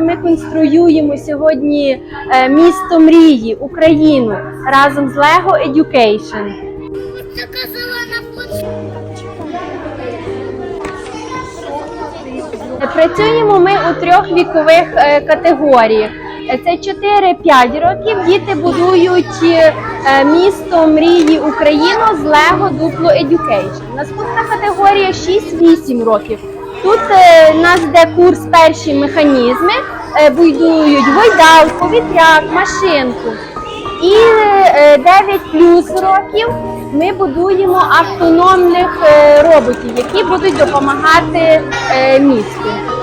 Ми конструюємо сьогодні е, місто мрії Україну разом з Lego Education. Працюємо ми у трьох вікових е, категоріях. Це 4-5 років. Діти будують е, місто мрії Україну з Lego Duplo Education. Наступна категорія 6-8 років. Тут е, нас йде курс перші механізми, е, будують гойдалку, вітряк, машинку. І е, 9 плюс років ми будуємо автономних роботів, які будуть допомагати місту.